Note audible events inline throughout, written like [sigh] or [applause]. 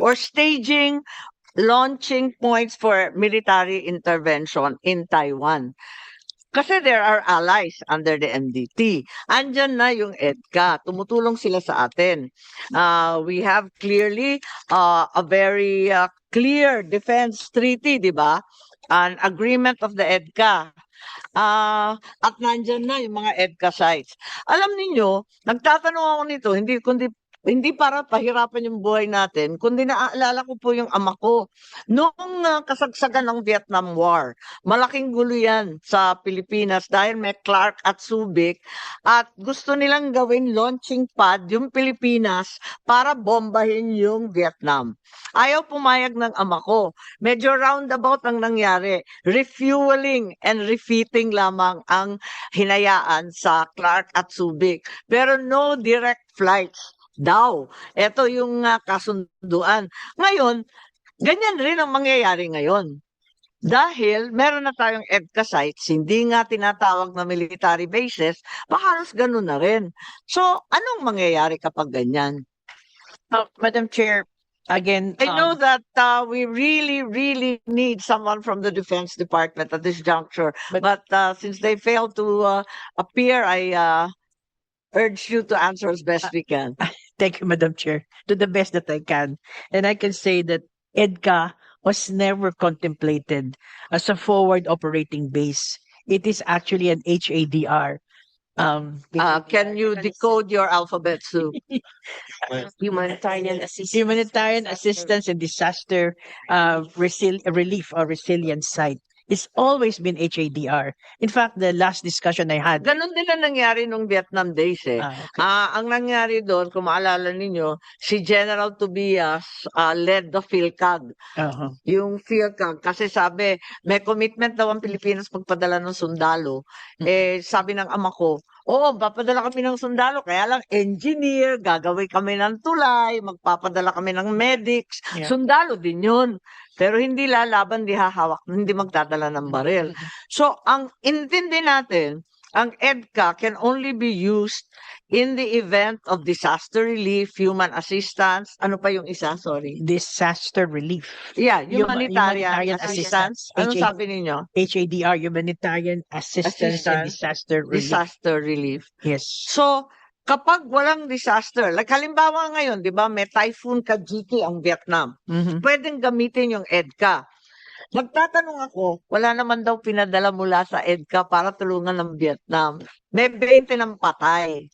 or staging launching points for military intervention in Taiwan. Kasi there are allies under the MDT. Andyan na yung EDCA. Tumutulong sila sa atin. Uh, we have clearly uh, a very uh, clear defense treaty, di ba? An agreement of the EDCA. Ah, at nandyan na yung mga EDCA sites. Alam niyo, nagtatanong ako nito, hindi kundi hindi para pahirapan yung buhay natin, kundi naaalala ko po yung ama ko. Noong ah, kasagsagan ng Vietnam War, malaking gulo yan sa Pilipinas dahil may Clark at Subic at gusto nilang gawin launching pad yung Pilipinas para bombahin yung Vietnam. Ayaw pumayag ng ama ko. Medyo roundabout ang nangyari. Refueling and refitting lamang ang hinayaan sa Clark at Subic. Pero no direct flights daw. Ito yung ah, kasunduan. Ngayon, ganyan rin ang mangyayari ngayon. Dahil meron na tayong EDCA sites, hindi nga tinatawag na military bases, halos ganun na rin. So, anong mangyayari kapag ganyan? Uh, Madam Chair, again, I know um, that uh, we really, really need someone from the Defense Department at this juncture. But, But- uh, since they failed to uh, appear, I uh, urge you to answer as best we can. [laughs] thank you, Madam Chair, to the best that I can. And I can say that EDCA was never contemplated as a forward operating base. It is actually an HADR. Um, Uh, can you decode your alphabet, Sue? [laughs] humanitarian assistance. humanitarian assistance and disaster uh, resil- relief or resilience site. It's always been HADR. In fact, the last discussion I had, Ganon din ang nangyari nung Vietnam days eh. uh, Ah, ang nangyari doon, kung maalala ninyo, si General Tobias ah, led the PhilCag. uh-huh. Yung PhilCag, kasi sabi, may commitment daw ang Pilipinas pagpadala ng sundalo. Mm. Eh, sabi ng ama ko, oo, papadala kami ng sundalo, kaya lang engineer, gagawin kami ng tulay, magpapadala kami ng medics, Yeah. sundalo din yun. Pero hindi lalaban, di hahawak, hindi magdadala ng baril. [laughs] So, ang intindi natin, ang EDCA can only be used in the event of disaster relief, human assistance, ano pa yung isa, sorry. disaster relief. Yeah, Huma- humanitarian, humanitarian assistance. assistance, Ano sabi ninyo? HADR, humanitarian assistance, and Assistance, disaster relief. Disaster relief. yes. So, kapag walang disaster, like halimbawa ngayon, di ba, may Typhoon Kajiki ang Vietnam. Mhm. Pwedeng gamitin yung EDCA. Nagtatanong ako, wala naman daw pinadala mula sa EDCA para tulungan ng Vietnam. May 20 ng patay.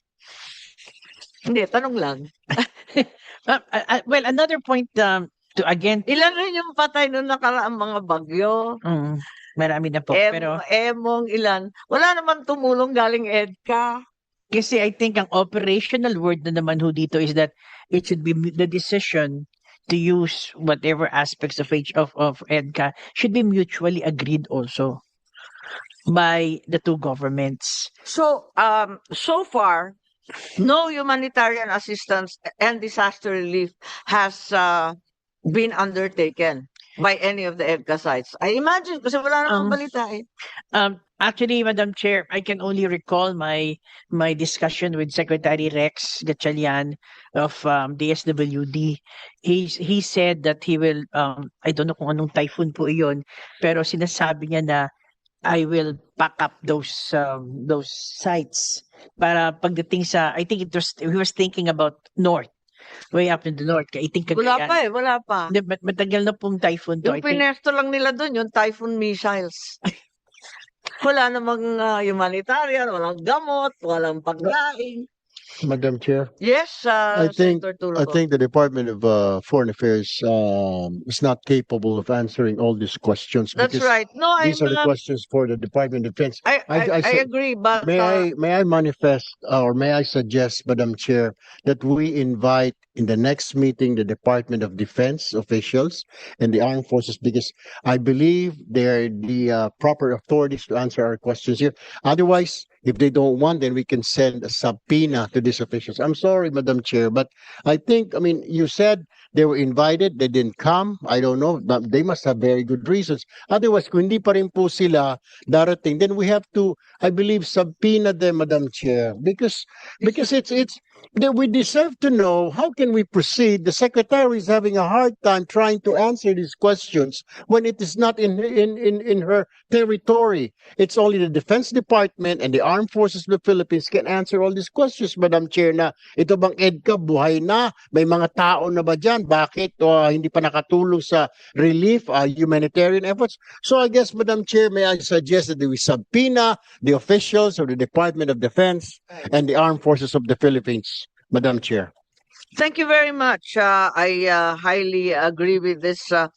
Hindi, tanong lang. [laughs] Uh, uh, uh, well, another point um, to again, Ilan rin yung patay nung nakaraang mga bagyo? mm, marami na po. Em, pero emong ilan? Wala naman tumulong galing EDCA. Kasi I think ang operational word na naman ho dito is that it should be the decision to use whatever aspects of H of, of EDCA should be mutually agreed also by the two governments. So, um, so far, no humanitarian assistance and disaster relief has uh, been undertaken by any of the EDCA sites. I imagine, kasi wala namang Um, balita eh. Um, actually, Madam Chair, I can only recall my my discussion with Secretary Rex Gatchalian of um, DSWD. He he said that he will um I don't know kung anong typhoon po iyon, pero sinasabi niya na I will pack up those um, those sites para pagdating sa I think it was he was thinking about north way up in the north I think Wala Cagayan. pa eh, wala pa. Hindi, mat- matagal na pong typhoon to. Yung think pinesto lang nila doon, yung typhoon missiles. [laughs] wala namang uh, humanitarian, walang gamot, walang pagkain. Madam Chair, Yes, uh, I think- Senator Tulfo. I think the Department of uh, Foreign Affairs um, is not capable of answering all these questions. That's because right. No, I'm, These are the uh, questions for the Department of Defense. I, I, I- I I said- agree, but May uh, I, may I manifest uh, or may I suggest, Madam Chair, that we invite in the next meeting the Department of Defense officials and the armed forces because I believe they're the uh, proper authorities to answer our questions here. Otherwise, if they don't want, then we can send a subpoena to these officials. I'm sorry, Madam Chair, but I think, I mean, you said they were invited, they didn't come. I don't know, but they must have very good reasons. Otherwise, kung hindi pa rin po sila darating, then we have to I believe subpoena them, Madam Chair, because because it's it's that we deserve to know how can we proceed. The secretary is having a hard time trying to answer these questions when it is not in in in, in her territory. It's only the Defense Department and the Armed Forces of the Philippines can answer all these questions, Madam Chair, na ito bang EDCA buhay na? May mga tao na ba dyan? Bakit uh, hindi pa nakatulong sa relief, uh, humanitarian efforts? So I guess, Madam Chair, may I suggest that we subpoena the officials of the Department of Defense and the Armed Forces of the Philippines, Madam Chair. Thank you very much. Uh, I uh, highly agree with this uh,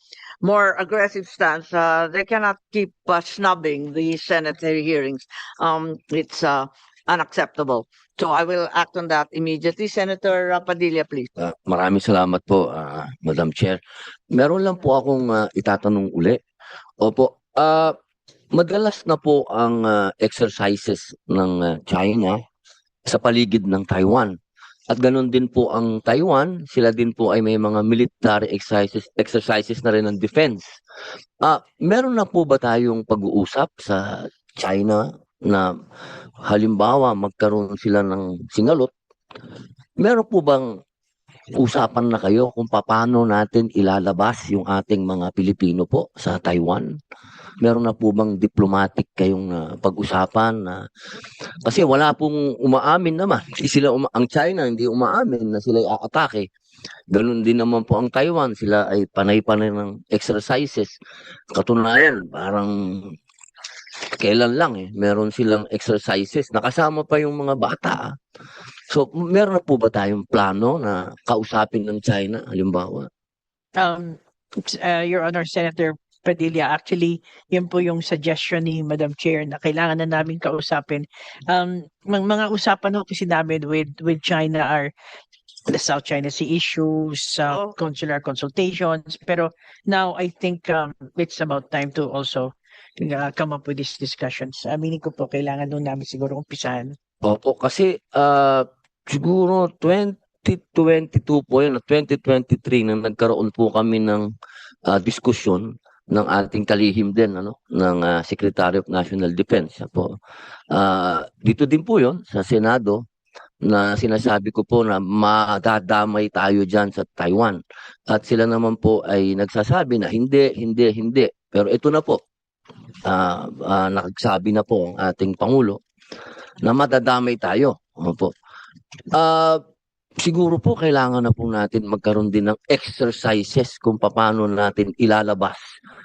more aggressive stance. Uh, they cannot keep uh, snubbing the Senate hearings. Um, it's uh, unacceptable. So I will act on that immediately. Senator uh, Padilla, please. Ah, maraming salamat po, ah, Madam Chair. Meron lang po akong ah, itatanong uli. Opo, ah, madalas na po ang ah, exercises ng ah, China sa paligid ng Taiwan. At ganun din po ang Taiwan, sila din po ay may mga military exercises, exercises na rin ng defense. Ah, meron na po ba tayong pag-uusap sa China na halimbawa magkaroon sila ng singalot? Meron po bang usapan na kayo kung paano natin ilalabas yung ating mga Pilipino po sa Taiwan? Meron na po bang diplomatic kayong ah, pag-usapan na kasi wala pong umaamin naman. Sila uma- ang China hindi umaamin na sila aatake. Ganun din naman po ang Taiwan, sila ay panay-panay ng exercises. Katunayan, parang kailan lang eh, meron silang exercises. Nakasama pa yung mga bata. ah. So, meron na po ba tayong plano na kausapin ng China, halimbawa? Um, uh, Your Honor, Senator Padilla, actually, yun po yung suggestion ni Madam Chair na kailangan na namin kausapin. Um, mga, mga usapan ho kasi namin with, with China are the South China Sea issues, uh, Oh. consular consultations. Pero now I think um, it's about time to also uh, come up with these discussions. Aminin ko po, kailangan doon namin siguro umpisahan. Opo, kasi ah, siguro 2022 po yun, 2023 na nagkaroon po kami ng ah, diskusyon ng ating kalihim din ano ng ah, Secretary of National Defense po. Ah, dito din po 'yon sa Senado na sinasabi ko po na madadamay tayo diyan sa Taiwan. At sila naman po ay nagsasabi na hindi, hindi, hindi. Pero ito na po. Ah, ah, nagsabi na po ang ating pangulo na madadamay tayo. Opo. Ah, siguro po kailangan na po natin magkaroon din ng exercises kung paano natin ilalabas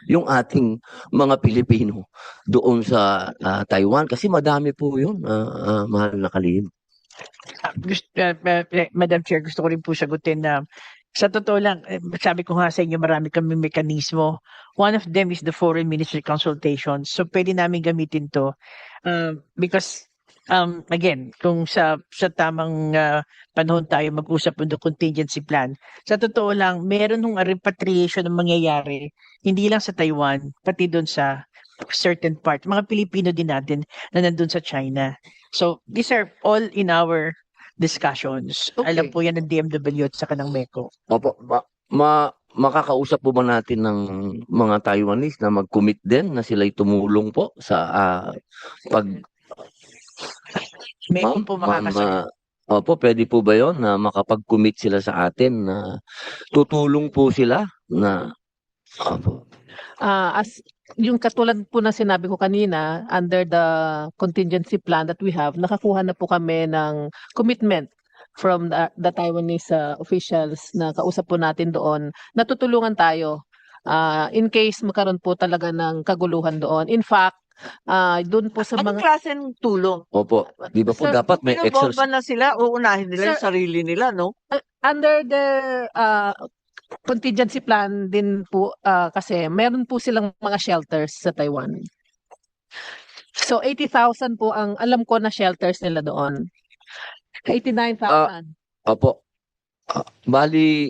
yung ating mga Pilipino doon sa ah, Taiwan kasi madami po yun, ah, ah, mahal na gusto, uh, uh, uh, Madam Chair, gusto ko rin po sagutin na sa totoo lang, eh, sabi ko nga sa inyo, marami kami mekanismo. One of them is the foreign ministry consultations. So pwede namin gamitin to uh, because um, again, kung sa sa tamang uh, panahon tayo mag-usap ng contingency plan, sa totoo lang, meron ng repatriation na mangyayari, hindi lang sa Taiwan, pati doon sa certain part. Mga Pilipino din natin na nandun sa China. So, these are all in our discussions. Alam Okay. po yan ng DMW at saka ng MECO. Opo, ma, ma- makakausap po ba natin ng mga Taiwanese na mag-commit din na sila'y tumulong po sa ah, pag MECO po makakasagot. ah, Opo, pwede po ba yon na makapag-commit sila sa atin na tutulong po sila na Opo. Ah, as yung katulad po na sinabi ko kanina, under the contingency plan that we have, nakakuha na po kami ng commitment from the, the Taiwanese uh, officials na kausap po natin doon, natutulungan tayo ah, in case magkaroon po talaga ng kaguluhan doon. In fact, ah, doon po sa Anong mga klaseng tulong? Opo, di ba po Sir, dapat may exercise? Na sila, uunahin nila yung Sir- sarili nila, no? under the uh, contingency plan din po uh, kasi meron po silang mga shelters sa Taiwan. So 80,000 po ang alam ko na shelters nila doon. 89,000. Opo. Ah, bali,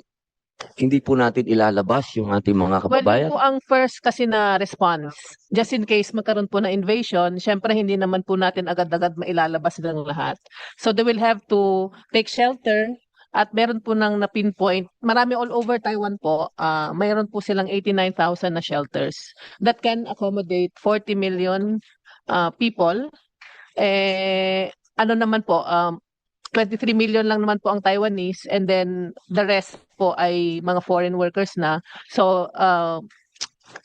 hindi po natin ilalabas yung ating mga well, kababayan. po ang first kasi na response. Just in case magkaroon po na invasion, syempre hindi naman po natin agad-agad mailalabas silang lahat. So they will have to take shelter at meron po nang na-pinpoint, marami all over Taiwan po, ah mayroon po silang 89,000 na shelters that can accommodate 40 million ah, people. Eh, ano naman po, um, 23 million lang naman po ang Taiwanese and then the rest po ay mga foreign workers na. So, uh,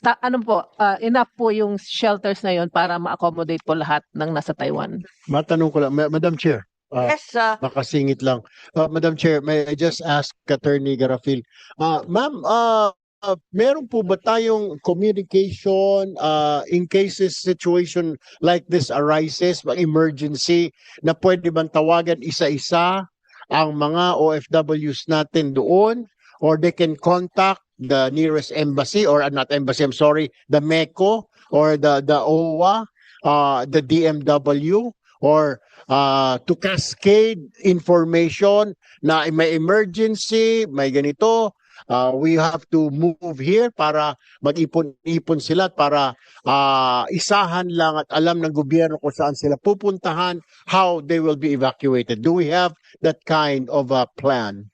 ta- ano po, uh, enough po yung shelters na yon para ma-accommodate po lahat ng nasa Taiwan. Matanong ko lang, Ma- Madam Chair. Ah, Yes, uh, makasingit lang. Uh, Madam Chair, may I just ask Attorney Garafil. Uh, ma'am, uh, uh, meron po ba tayong communication uh, in cases situation like this arises, mag emergency, na pwede bang tawagan isa-isa ang mga OFWs natin doon or they can contact the nearest embassy or uh, not embassy, I'm sorry, the MECO or the the OWA, uh, the DMW or uh, to cascade information na may emergency, may ganito, uh, we have to move here para mag-ipon-ipon sila para uh, isahan lang at alam ng gobyerno kung saan sila pupuntahan, how they will be evacuated. Do we have that kind of a plan?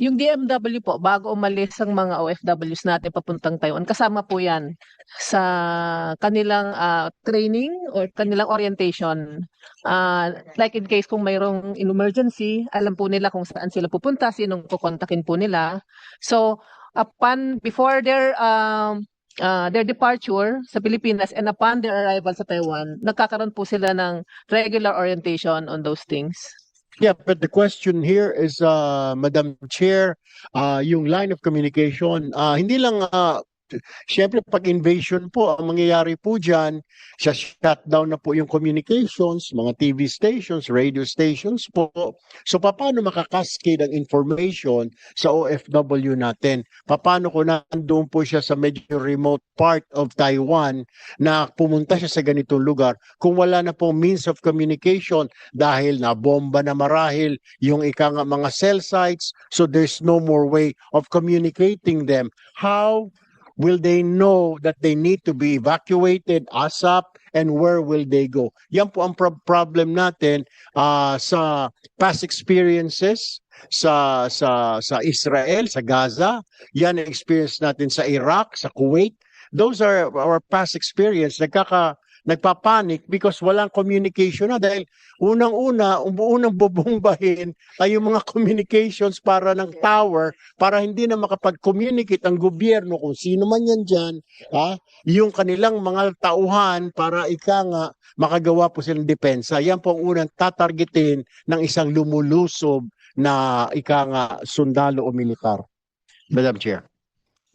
Yung DMW po, bago umalis ang mga OFWs natin papuntang Taiwan, kasama po yan sa kanilang ah, training or kanilang orientation. Ah, like in case kung mayroong emergency, alam po nila kung saan sila pupunta, sinong kukontakin po nila. So, upon, before their um, ah, their departure sa Pilipinas and upon their arrival sa Taiwan, nagkakaroon po sila ng regular orientation on those things. Yeah, but the question here is, uh, Madam Chair, uh, yung line of communication, uh, hindi lang, uh, Siyempre, pag invasion po, ang mangyayari po dyan, siya shutdown na po yung communications, mga TV stations, radio stations po. So, paano makakascade ang information sa OFW natin? Paano kung nandoon po siya sa medyo remote part of Taiwan na pumunta siya sa ganitong lugar kung wala na pong means of communication dahil na bomba na marahil yung ika nga mga cell sites so there's no more way of communicating them how will they know that they need to be evacuated ASAP and where will they go? Yan po ang prob- problem natin ah, sa past experiences sa sa sa Israel sa Gaza. Yan ang experience natin sa Iraq sa Kuwait. Those are our past experience. Nagkaka nagpapanik because walang communication na dahil unang-una, um, unang bubombahin ay yung mga [laughs] communications para ng tower para hindi na makapag-communicate ang gobyerno kung sino man yan dyan, ha? yung kanilang mga tauhan para ika nga makagawa po silang depensa. Yan po ang unang tatargetin ng isang lumulusob na ika nga sundalo o militar. Madam Chair.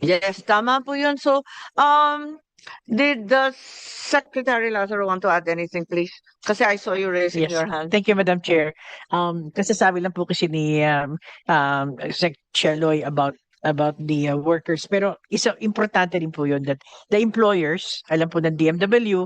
yes, tama po yun. So, um, did the Secretary Lazaro want to add anything, please? Kasi I saw you raising Yes. your hand. Thank you, Madam Chair. Um, kasi sabi lang po kasi ni um, um, Sec Chair Loy about about the uh, workers. Pero isa importante rin po yun that the employers, alam po ng DMW,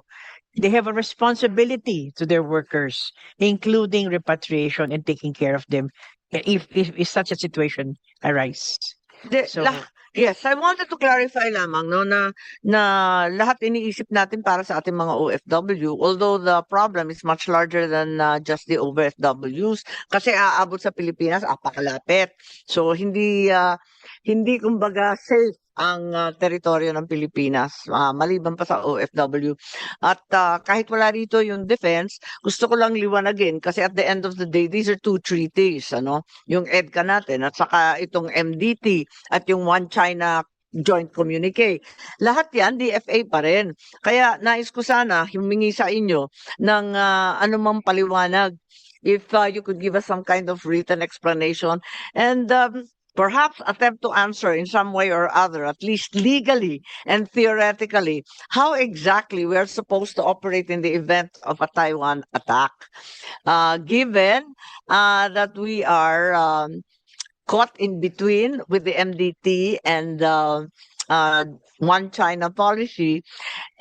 they have a responsibility to their workers, including repatriation and taking care of them if, if, if such a situation arise. De, So, lah- yes, I wanted to clarify lamang no na na lahat iniisip natin para sa ating mga OFW although the problem is much larger than uh, just the OFWs kasi aabot sa Pilipinas apakalapit. So hindi uh, hindi kumbaga safe ang uh, teritoryo ng Pilipinas uh, maliban pa sa OFW. At uh, kahit wala rito yung defense, gusto ko lang liwanagin kasi at the end of the day these are two treaties ano yung EDCA natin at saka itong MDT at yung One China joint communique. Lahat yan, DFA pa rin. Kaya nais ko sana humingi sa inyo ng ah, anumang paliwanag if ah, you could give us some kind of written explanation and um, perhaps attempt to answer in some way or other, at least legally and theoretically, how exactly we're supposed to operate in the event of a Taiwan attack. Uh, given uh, that we are um, caught in between with the MDT and uh, uh, one China policy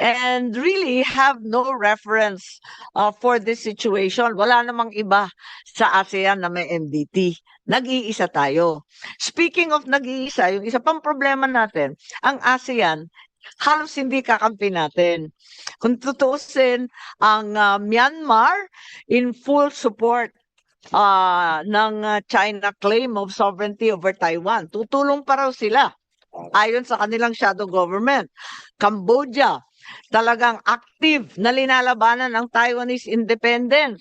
and really have no reference uh, for this situation. Wala namang iba sa ASEAN na may MDT. Nag-iisa tayo. Speaking of nag-iisa, yung isa pang problema natin, ang ASEAN, halos hindi kakampi natin. Kung tutuusin, ang uh, Myanmar in full support ah ng ah, China claim of sovereignty over Taiwan. Tutulong pa raw sila ayon sa kanilang shadow government. Cambodia, talagang active na linalabanan ang Taiwanese independence.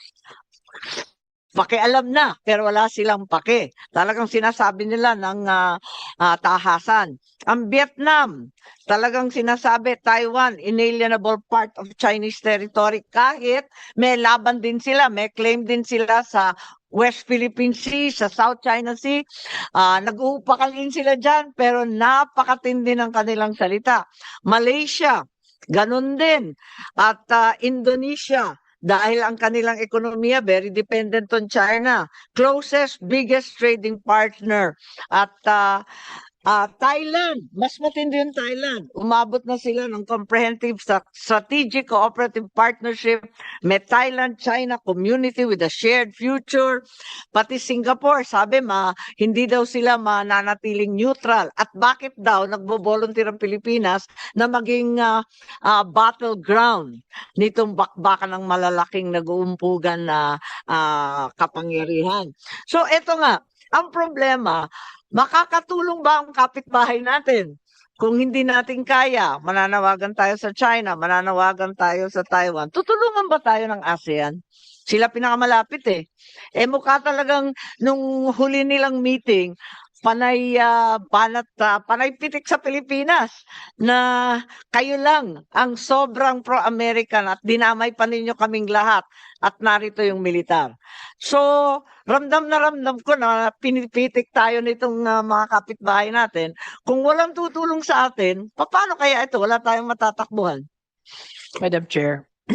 pakialam na, pero wala silang pake. Talagang sinasabi nila ng ah, ah, tahasan. Ang Vietnam, talagang sinasabi, Taiwan, inalienable part of Chinese territory. Kahit may laban din sila, may claim din sila sa West Philippine Sea, sa South China Sea. Ah, nag-uupakalin sila dyan, pero napakatindi ng kanilang salita. Malaysia, ganun din. At ah, Indonesia, dahil ang kanilang ekonomiya very dependent on China. Closest, biggest trading partner. At ah, ah, Thailand, mas matindi yung Thailand. Umabot na sila ng comprehensive Stra- strategic cooperative partnership. May Thailand-China community with a shared future. Pati Singapore, sabi ma, hindi daw sila mananatiling neutral. At bakit daw nagbo-volunteer ang Pilipinas na maging ah, ah, battleground nitong bakbakan ng malalaking nag-uumpugan na ah, kapangyarihan. So eto nga, ang problema, makakatulong ba ang kapitbahay natin? Kung hindi natin kaya, mananawagan tayo sa China, mananawagan tayo sa Taiwan, tutulungan ba tayo ng ASEAN? Sila pinakamalapit eh. Eh mukha talagang nung huli nilang meeting, panay ah, banat ah, panay pitik sa Pilipinas na kayo lang ang sobrang pro-American at dinamay pa ninyo kaming lahat at narito yung militar. So, ramdam na ramdam ko na pinipitik tayo nitong ah, mga kapitbahay natin. Kung walang tutulong sa atin, paano kaya ito? Wala tayong matatakbuhan. Madam Chair, [clears throat]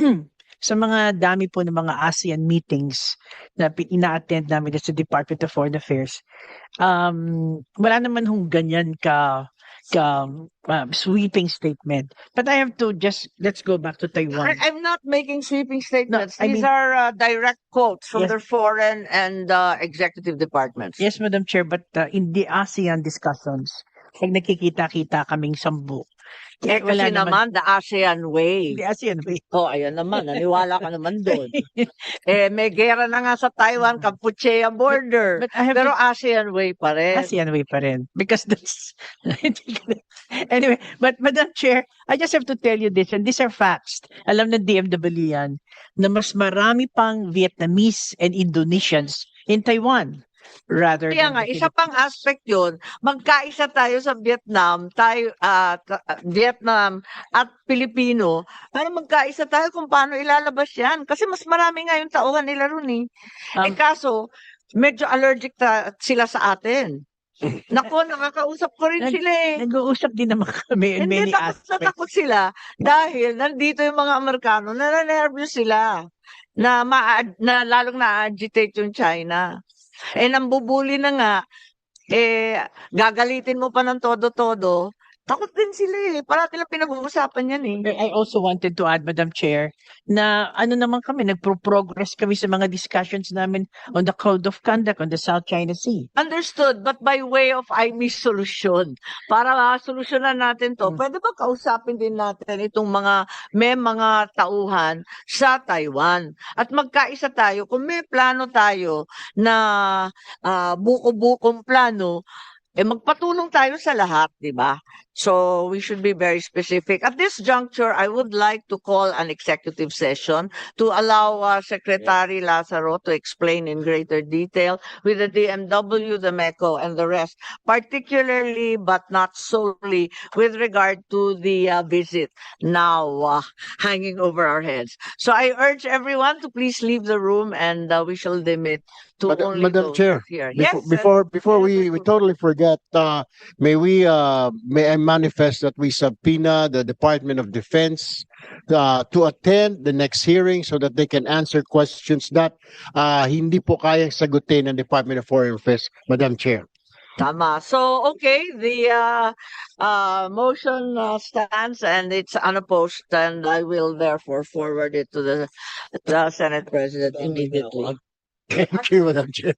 sa mga dami po ng mga ASEAN meetings na ina-attend namin sa Department of Foreign Affairs, um, wala naman hong ganyan ka ka um, sweeping statement. But I have to just, let's go back to I, Taiwan. I'm not making sweeping statements. I These mean- are uh, direct quotes from Yes. their foreign and uh, executive departments. Yes, Madam Chair, but uh, in the ASEAN discussions, pag nakikita-kita kaming sambu, Eh, kasi naman, the ASEAN way. The ASEAN way. [laughs] Oh, ayan naman. Naniwala ka naman doon. [laughs] eh, may gera na nga sa Taiwan, Kampuchea border. But I have Pero ASEAN way pa rin. ASEAN way pa rin. Because that's, [laughs] anyway, but Madam Chair, I just have to tell you this, and these are facts. Alam ng DMW yan, na mas marami pang Vietnamese and Indonesians in Taiwan rather Kaya nga, isa pang aspect yun, magkaisa tayo sa Vietnam, tayo, ta- ah, Vietnam at Pilipino, para magkaisa tayo kung paano ilalabas yan. Kasi mas marami nga yung tauhan nila ron eh. eh Um, kaso, medyo allergic ta- sila sa atin. [laughs] Nako, nakakausap ko rin Nag- sila eh. Nag-uusap din naman kami in Hindi many takot na aspects. takot sila dahil nandito yung mga Amerikano na nervous sila na, ma na lalong na-agitate yung China. Eh, nambubuli na nga, eh, gagalitin mo pa ng todo-todo, takot din sila eh. Parati lang pinag-uusapan yan eh. I also wanted to add, Madam Chair, na ano naman kami, nagpro-progress kami sa mga discussions namin on the Code of Conduct on the South China Sea. Understood, but by way of I miss solution. Para uh, solusyonan natin to, Hmm. pwede ba kausapin din natin itong mga may mga tauhan sa Taiwan? At magkaisa tayo, kung may plano tayo na ah, buko-bukong plano, eh magpatulong tayo sa lahat, di ba? So we should be very specific. At this juncture, I would like to call an executive session to allow uh, Secretary Lazaro to explain in greater detail with the DMW, the MECO, and the rest, particularly but not solely with regard to the uh, visit now uh, hanging over our heads. So I urge everyone to please leave the room and uh, we shall limit to Madam- only Madam Chair, here. Before, yes, before, before we, we totally forget, uh, may we, uh, may I manifest that we subpoena the Department of Defense uh, to attend the next hearing so that they can answer questions that uh, hindi po kayang sagutin ng Department of Foreign Affairs, Madam Chair. Tama. So, okay, the uh, uh, motion uh, stands and it's unopposed and I will therefore forward it to the, the Senate President immediately. Thank you, Madam Chair.